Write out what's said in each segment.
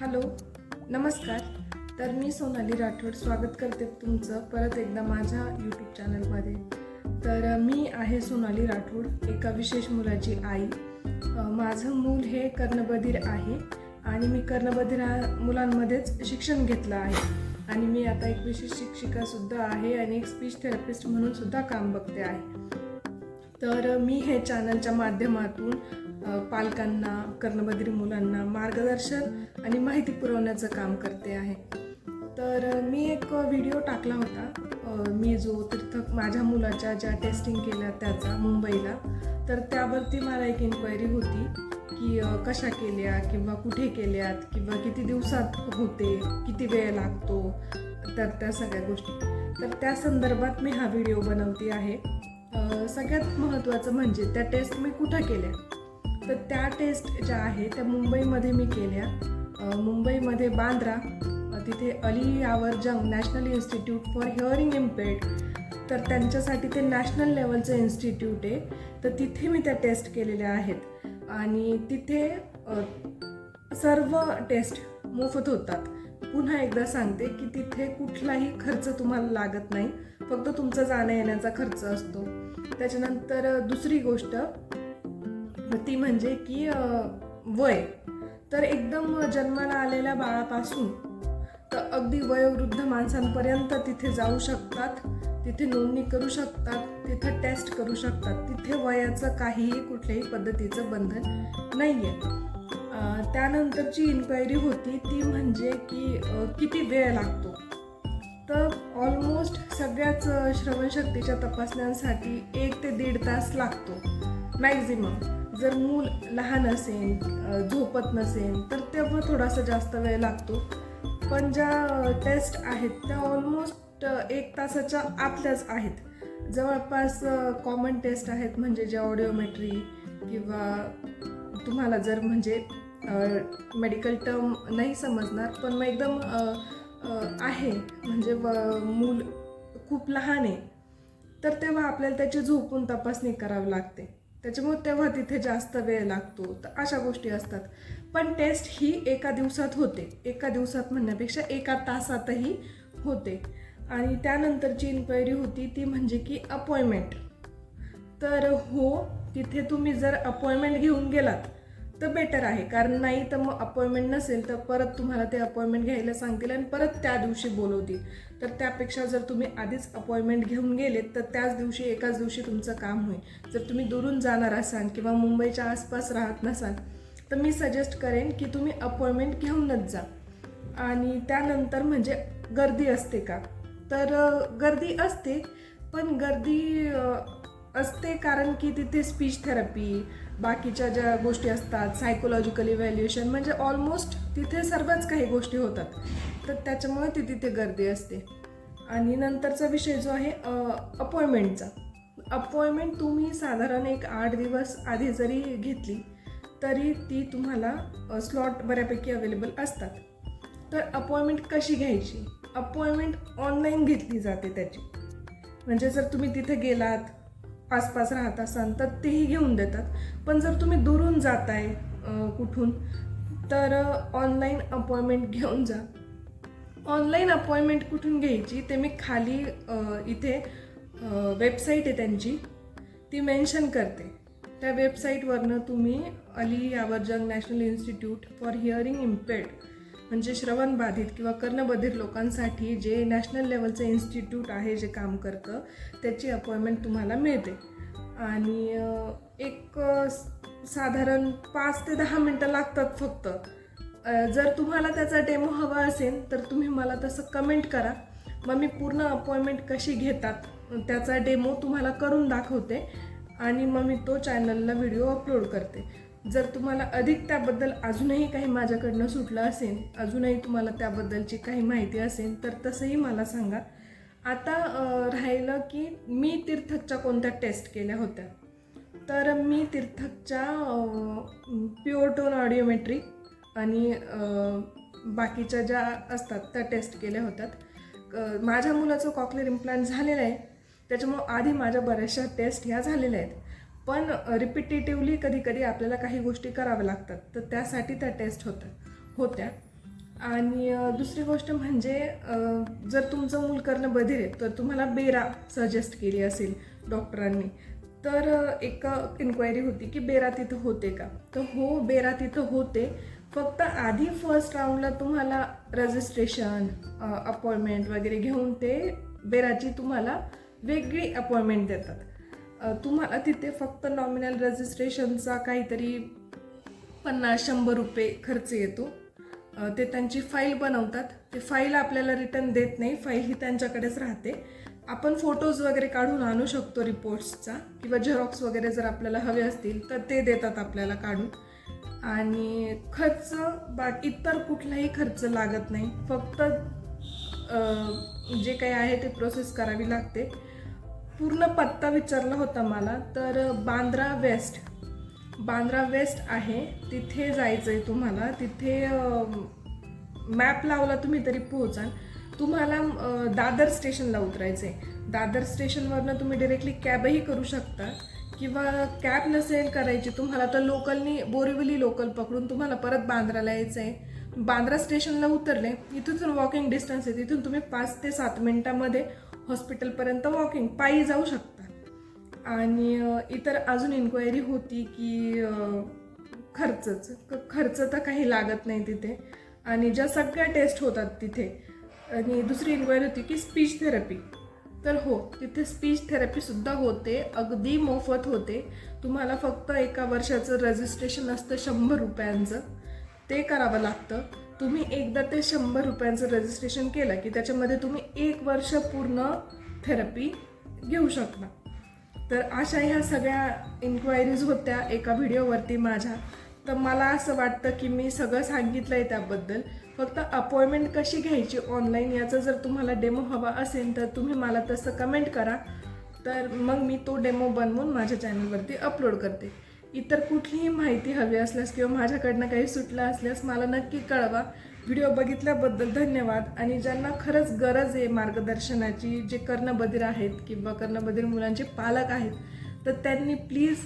Hello नमस्कार. तर मी सोनाली राठोड स्वागत करते तुमचं परत एकदा माझ्या यूट्यूब चॅनलमध्ये तर मी आहे सोनाली राठोड एका विशेष मुलाची आई. माझं मूल हे कर्णबधीर आहे आणि मी कर्णबधीर मुलांमध्येच शिक्षण घेतलं आहे. आणि मी आता एक विशेष शिक्षिकासुद्धा आहे आणि एक स्पीच थेरपिस्ट म्हणून सुद्धा काम बघते आहे. तर मी हे चॅनलच्या माध्यमातून पालकांना कर्णबधिर मुलांना मार्गदर्शन आणि माहिती पुरवण्याचं काम करते आहे. तर मी एक व्हिडिओ टाकला होता. मी जो तीर्थ माझ्या मुलाच्या ज्या टेस्टिंग केल्या त्याचा मुंबईला. तर त्यावरती मला एक इन्क्वायरी होती की कशा केल्या किंवा कुठे केल्यात किंवा किती दिवसात होते किती वेळ लागतो तर त्या सगळ्या गोष्टी. तर त्या संदर्भात मी हा व्हिडिओ बनवते आहे. सगळ्यात महत्त्वाचं म्हणजे त्या टेस्ट मी कुठं केल्या? तर त्या टेस्ट ज्या आहे त्या मुंबईमध्ये मी केल्या. मुंबईमध्ये बांद्रा तिथे Ali Yavar Jung national institute for hearing impaired तर त्यांच्यासाठी ते नॅशनल लेवलचं इन्स्टिट्यूट आहे. तर तिथे मी त्या टेस्ट केलेल्या आहेत. आणि तिथे सर्व टेस्ट मोफत होतात. पुन्हा एकदा सांगते की तिथे कुठलाही खर्च तुम्हाला लागत नाही. फक्त तुमचा जाण्या येण्याचा खर्च असतो. त्याच्यानंतर दुसरी गोष्ट ती म्हणजे की वय. तर एकदम जन्माला आलेल्या बाळापासून तर अगदी वयोवृद्ध माणसांपर्यंत तिथे जाऊ शकतात तिथे नोंदणी करू शकतात तिथे टेस्ट करू शकतात. तिथे वयाचं काहीही कुठल्याही पद्धतीचं बंधन नाही आहे त्यानंतरची इन्क्वायरी होती ती म्हणजे की किती वेळ लागतो? तर ऑलमोस्ट सगळ्याच श्रवणशक्तीच्या तपासण्यांसाठी एक ते दीड तास लागतो मॅक्झिमम जर मूल लहान असेल झोपत नसेल तर तेव्हा थोडासा जास्त वेळ लागतो. पण ज्या टेस्ट आहेत त्या ऑलमोस्ट एक तासाच्या आतल्याच आहेत. जवळपास कॉमन टेस्ट आहेत म्हणजे जे ऑडिओमेट्री किंवा तुम्हाला जर म्हणजे मेडिकल टर्म नाही समजणार पण मग एकदम आहे म्हणजे व- मूल खूप लहान आहे तर तेव्हा आपल्याला त्याची झोपून तपासणी करावी लागते. त्याच्यामुळे तेव्हा तिथे जास्त वेळ लागतो. तर अशा गोष्टी असतात. पण टेस्ट ही एका दिवसात होते. एका दिवसात म्हणण्यापेक्षा एका तासातही होते. आणि त्यानंतरची इन्क्वायरी होती ती म्हणजे की अपॉइंटमेंट तर हो तिथे तुम्ही जर अपॉइंटमेंट घेऊन गेलात तर बेटर आहे. कारण नाही तर मग अपॉइंटमेंट नसेल तर परत तुम्हाला ते अपॉइंटमेंट घ्यायला सांगतील आणि परत त्या दिवशी बोलवतील. तर त्यापेक्षा जर तुम्ही आधीच अपॉइंटमेंट घेऊन गेलेत तर त्याच दिवशी एकाच दिवशी तुमचं काम होईल. जर तुम्ही दुरून जाणार असाल किंवा मुंबईच्या आसपास राहत नसाल तर मी सजेस्ट करेन की तुम्ही अपॉइंटमेंट घेऊनच जा. आणि त्यानंतर म्हणजे गर्दी असते का? तर गर्दी असते पण गर्दी असते कारण की तिथे स्पीच थेरपी बाकीच्या ज्या गोष्टी असतात सायकोलॉजिकल इव्हॅल्युएशन म्हणजे ऑलमोस्ट तिथे सर्वच काही गोष्टी होतात. तर त्याच्यामुळे ती तिथे गर्दी असते. आणि नंतरचा विषय जो आहे अपॉइंटमेंटचा अपॉइंटमेंट तुम्ही साधारण एक आठ दिवस आधी जरी घेतली तरी ती तुम्हाला स्लॉट बऱ्यापैकी अवेलेबल असतात. तर अपॉइंटमेंट कशी घ्यायची? अपॉइंटमेंट ऑनलाईन घेतली जाते त्याची. म्हणजे जर तुम्ही तिथे गेलात आसपास राहत असाल तर तेही घेऊन देतात. पण जर तुम्ही दुरून जाताय आहे कुठून तर ऑनलाईन अपॉइंटमेंट घेऊन जा. ऑनलाईन अपॉइंटमेंट कुठून घ्यायची? ते मी खाली इथे वेबसाईट आहे त्यांची. ती मेन्शन करते. त्या वेबसाईटवरनं तुम्ही Ali Yavar Jung national institute for hearing impaired म्हणजे श्रवणबाधित किंवा कर्णबधिर लोकांसाठी जे नॅशनल लेवलचं इन्स्टिट्यूट आहे जे काम करतं त्याची अपॉइंटमेंट तुम्हाला मिळते. आणि एक साधारण पाच ते दहा मिनटं लागतात फक्त. जर तुम्हाला त्याचा डेमो हवा असेल तर तुम्ही मला तसं कमेंट करा. मग मी पूर्ण अपॉइंटमेंट कशी घेतात त्याचा डेमो तुम्हाला करून दाखवते. आणि मग मी तो चॅनलला व्हिडिओ अपलोड करते. जर तुम्हाला अधिक त्याबद्दल अजूनही काही माझ्याकडनं सुटलं असेल अजूनही तुम्हाला त्याबद्दलची काही माहिती असेल तर तसंही मला सांगा. आता राहिलं की मी तीर्थकच्या कोणत्या टेस्ट केल्या होत्या? तर मी तीर्थकच्या प्युअरटोन ऑडिओमेट्री आणि बाकीच्या ज्या असतात त्या टेस्ट केल्या होत्यात. माझ्या मुलाचं कॉकलेर इम्प्लांट झालेलं आहे. त्याच्यामुळं आधी माझ्या बऱ्याचशा टेस्ट ह्या झालेल्या आहेत. पण रिपिटेटिव्हली कधी कधी आपल्याला काही गोष्टी कराव्या लागतात. तर त्यासाठी त्या टेस्ट होत्या होत्या. आणि दुसरी गोष्ट म्हणजे जर तुमचं मूल करणं बधीर आहे तर तुम्हाला बेरा सजेस्ट केली असेल डॉक्टरांनी तर एक इन्क्वायरी होती की बेरा तिथं होते का? तर हो बेरा तिथं होते. फक्त आधी फर्स्ट राऊंडला तुम्हाला रजिस्ट्रेशन अपॉइंटमेंट वगैरे घेऊन ते बेराची तुम्हाला वेगळी अपॉइंटमेंट देतात. तुम्हाला तिथे फक्त नॉमिनल रजिस्ट्रेशनचा काहीतरी पन्नास शंभर रुपये खर्च येतो. ते त्यांची फाईल बनवतात. ते फाईल आपल्याला रिटर्न देत नाही. फाईल ही त्यांच्याकडेच राहते. आपण फोटोज वगैरे काढून आणू शकतो रिपोर्ट्सचा किंवा झेरॉक्स वगैरे जर आपल्याला हवे असतील तर ते देतात आपल्याला काढून. आणि खर्च बाकी इतर कुठलाही खर्च लागत नाही. फक्त जे काही आहे ते प्रोसेस करावी लागते. पूर्ण पत्ता विचारला होता मला तर बांद्रा वेस्ट. बांद्रा वेस्ट आहे तिथे जायचं आहे तुम्हाला. तिथे मॅप लावला तुम्ही तरी पोहोचाल. तुम्हाला दादर स्टेशनला उतरायचं आहे दादर स्टेशनवरनं तुम्ही डिरेक्टली कॅबही करू शकता. किंवा कॅब नसेल करायची तुम्हाला तर लोकलनी बोरिवली लोकल पकडून तुम्हाला परत बांद्राला यायचं आहे बांद्रा स्टेशनला उतरले इथून वॉकिंग डिस्टन्स आहे. तिथून तुम्ही पाच ते सात मिनटामध्ये हॉस्पिटलपर्यंत वॉकिंग पायी जाऊ शकतात आणि इतर अजून इन्क्वायरी होती की खर्चच. खर्च तर काही लागत नाही तिथे. आणि ज्या सगळ्या टेस्ट होतात तिथे आणि दुसरी इन्क्वायरी होती की स्पीच थेरपी तर हो तिथे स्पीच थेरपीसुद्धा होते अगदी मोफत होते. तुम्हाला फक्त एका वर्षाचं रजिस्ट्रेशन असतं शंभर रुपयांचं. ते करावं लागतं. तुम्ही एकदा ते शंभर रुपयांचं रजिस्ट्रेशन केलं की त्याच्यामध्ये तुम्ही एक वर्ष पूर्ण थेरपी घेऊ शकता. तर अशा ह्या सगळ्या इन्क्वायरीज होत्या एका व्हिडिओवरती माझ्या. तर मला असं वाटतं की मी सगळं सांगितलं आहे त्याबद्दल. फक्त अपॉइंटमेंट कशी घ्यायची ऑनलाईन याचा जर तुम्हाला डेमो हवा असेल तर तुम्ही मला तसं कमेंट करा. तर मग मी तो डेमो बनवून माझ्या चॅनलवरती अपलोड करते. इतर कुठलीही माहिती हवी असल्यास किंवा माझ्याकडनं काही सुटलं असल्यास मला नक्की कळवा. व्हिडिओ बघितल्याबद्दल धन्यवाद. आणि ज्यांना खरंच गरज आहे मार्गदर्शनाची जे कर्णबधीर आहेत किंवा कर्णबधीर मुलांचे पालक आहेत तर त्यांनी प्लीज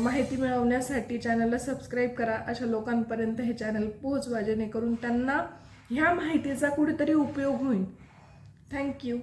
माहिती मिळवण्यासाठी चॅनलला सबस्क्राईब करा. अशा लोकांपर्यंत हे चॅनल पोहोचवा जेणेकरून त्यांना ह्या माहितीचा कुठेतरी उपयोग होईल. थँक्यू